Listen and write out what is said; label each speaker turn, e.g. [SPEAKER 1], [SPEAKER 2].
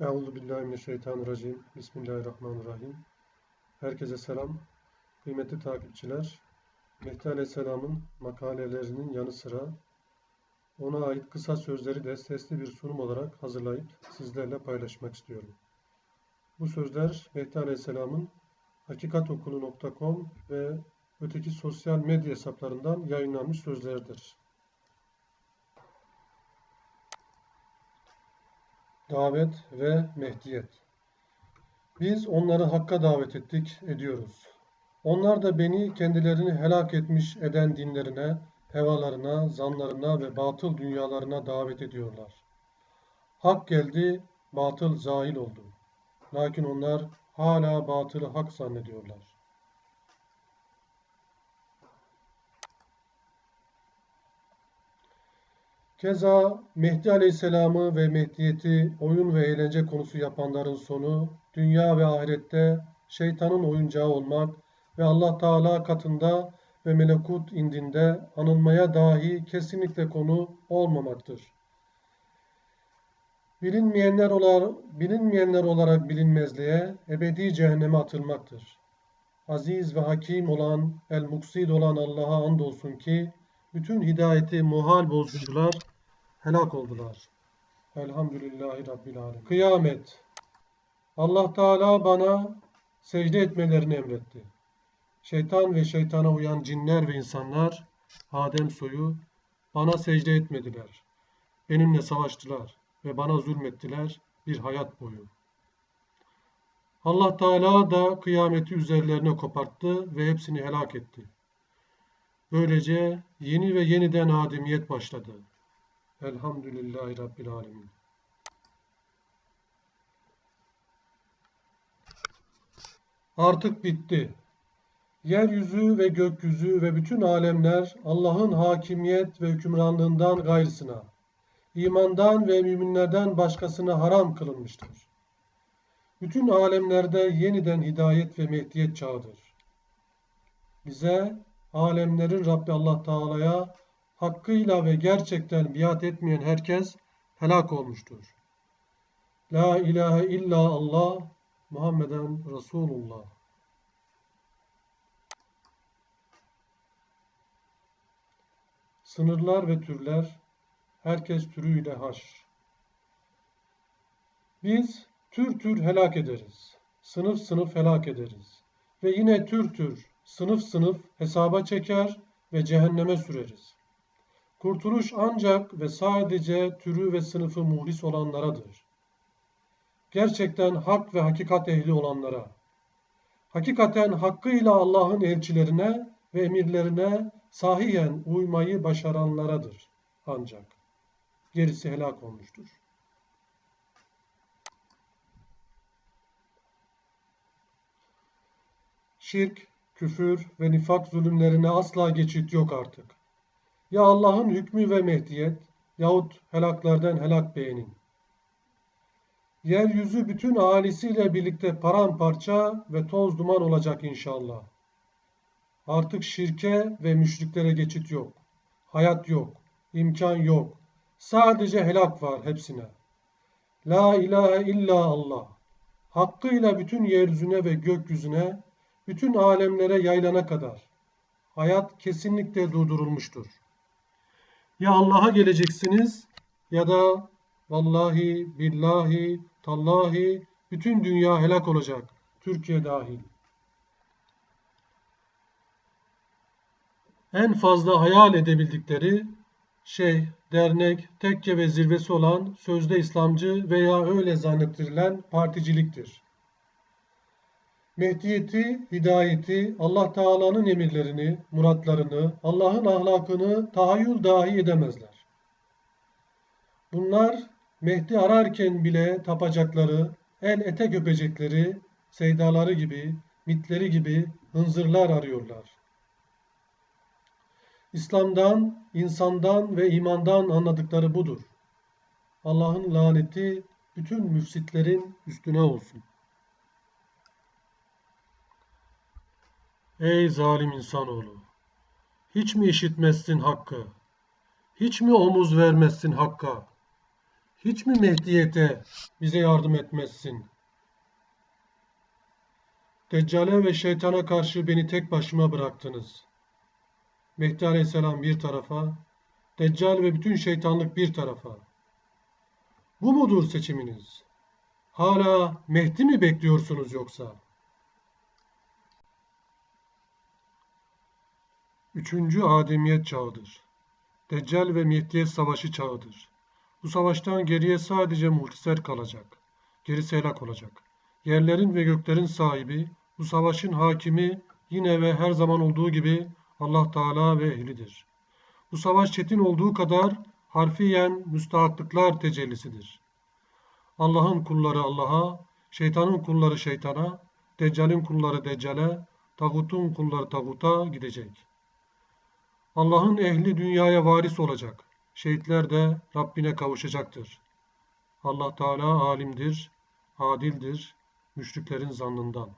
[SPEAKER 1] Euzu billahi mineşşeytanirracim. Bismillahirrahmanirrahim. Herkese selam. Kıymetli takipçiler, Mehdi Aleyhisselam'ın makalelerinin yanı sıra ona ait kısa sözleri de sesli bir sunum olarak hazırlayıp sizlerle paylaşmak istiyorum. Bu sözler Mehdi Aleyhisselam'ın hakikatokulu.com ve öteki sosyal medya hesaplarından yayınlanmış sözlerdir. Davet ve Mehdiyet Biz onları Hakk'a davet ettik, ediyoruz. Onlar da beni kendilerini helak etmiş eden dinlerine, hevalarına, zanlarına ve batıl dünyalarına davet ediyorlar. Hak geldi, batıl zahil oldu. Lakin onlar hala batılı hak zannediyorlar. Keza Mehdi Aleyhisselam'ı ve Mehdiyeti oyun ve eğlence konusu yapanların sonu dünya ve ahirette şeytanın oyuncağı olmak ve Allah Teala katında ve melekut indinde anılmaya dahi kesinlikle konu olmamaktır. Bilinmeyenler olarak, bilinmeyenler olarak bilinmezliğe, ebedi cehenneme atılmaktır. Aziz ve hakim olan, el-muksid olan Allah'a andolsun ki, bütün hidayeti muhal bozguncular helak oldular. Elhamdülillahi Rabbil Alemin. Kıyamet. Allah Teala bana secde etmelerini emretti. Şeytan ve şeytana uyan cinler ve insanlar, Adem soyu, bana secde etmediler. Benimle savaştılar ve bana zulmettiler bir hayat boyu. Allah Teala da kıyameti üzerlerine koparttı ve hepsini helak etti. Böylece yeni ve yeniden ademiyet başladı. Elhamdülillahi Rabbil Alemin. Artık bitti. Yeryüzü ve gökyüzü ve bütün alemler Allah'ın hakimiyet ve hükümranlığından gayrısına, imandan ve müminlerden başkasına haram kılınmıştır. Bütün alemlerde yeniden hidayet ve mehdiyet çağıdır. Bize alemlerin Rabbi Allah Teala'ya hakkıyla ve gerçekten biat etmeyen herkes helak olmuştur. La ilahe illa Allah Muhammeden Resulullah. Sınırlar ve türler, herkes türüyle haş. Biz tür tür helak ederiz, sınıf sınıf helak ederiz ve yine tür tür, sınıf sınıf hesaba çeker ve cehenneme süreriz. Kurtuluş ancak ve sadece türü ve sınıfı muhlis olanlaradır. Gerçekten hak ve hakikat ehli olanlara, hakikaten hakkıyla Allah'ın elçilerine ve emirlerine sahiyen uymayı başaranlaradır ancak. Gerisi helak olmuştur. Şirk, küfür ve nifak zulümlerine asla geçit yok artık. Ya Allah'ın hükmü ve mehdiyet yahut helaklardan helak beğenin. Yeryüzü bütün ailesiyle birlikte paramparça ve toz duman olacak inşallah. Artık şirke ve müşriklere geçit yok. Hayat yok. imkan yok. Sadece helak var hepsine. La ilahe illa Allah. Hakkıyla bütün yeryüzüne ve gökyüzüne, bütün alemlere yaylana kadar. Hayat kesinlikle durdurulmuştur. Ya Allah'a geleceksiniz ya da vallahi, billahi, tallahi bütün dünya helak olacak. Türkiye dahil. En fazla hayal edebildikleri şey, dernek, tekke ve zirvesi olan sözde İslamcı veya öyle zannettirilen particiliktir. Mehdiyeti, hidayeti, Allah Teala'nın emirlerini, muratlarını, Allah'ın ahlakını tahayyül dahi edemezler. Bunlar Mehdi ararken bile tapacakları, el etek öpecekleri, seydaları gibi, mitleri gibi hınzırlar arıyorlar. İslam'dan, insandan ve imandan anladıkları budur. Allah'ın laneti bütün müfsitlerin üstüne olsun. Ey zalim insanoğlu! Hiç mi işitmezsin hakkı? Hiç mi omuz vermezsin hakka? Hiç mi Mehdiyete bize yardım etmezsin? Deccale ve şeytana karşı beni tek başıma bıraktınız. Mehdi Aleyhisselam bir tarafa, Deccal ve bütün şeytanlık bir tarafa. Bu mudur seçiminiz? Hala Mehdi mi bekliyorsunuz yoksa? Üçüncü Ademiyet çağıdır. Deccal ve Mehdiye savaşı çağıdır. Bu savaştan geriye sadece muhtiser kalacak. Gerisi helak olacak. Yerlerin ve göklerin sahibi, bu savaşın hakimi yine ve her zaman olduğu gibi Allah Teala ve ehlidir. Bu savaş çetin olduğu kadar harfiyen müstahaklıklar tecellisidir. Allah'ın kulları Allah'a, şeytanın kulları şeytana, Deccal'in kulları Deccal'e, tağutun kulları tağuta gidecek. Allah'ın ehli dünyaya varis olacak. Şehitler de Rabbine kavuşacaktır. Allah Teala alimdir, adildir, müşriklerin zannından.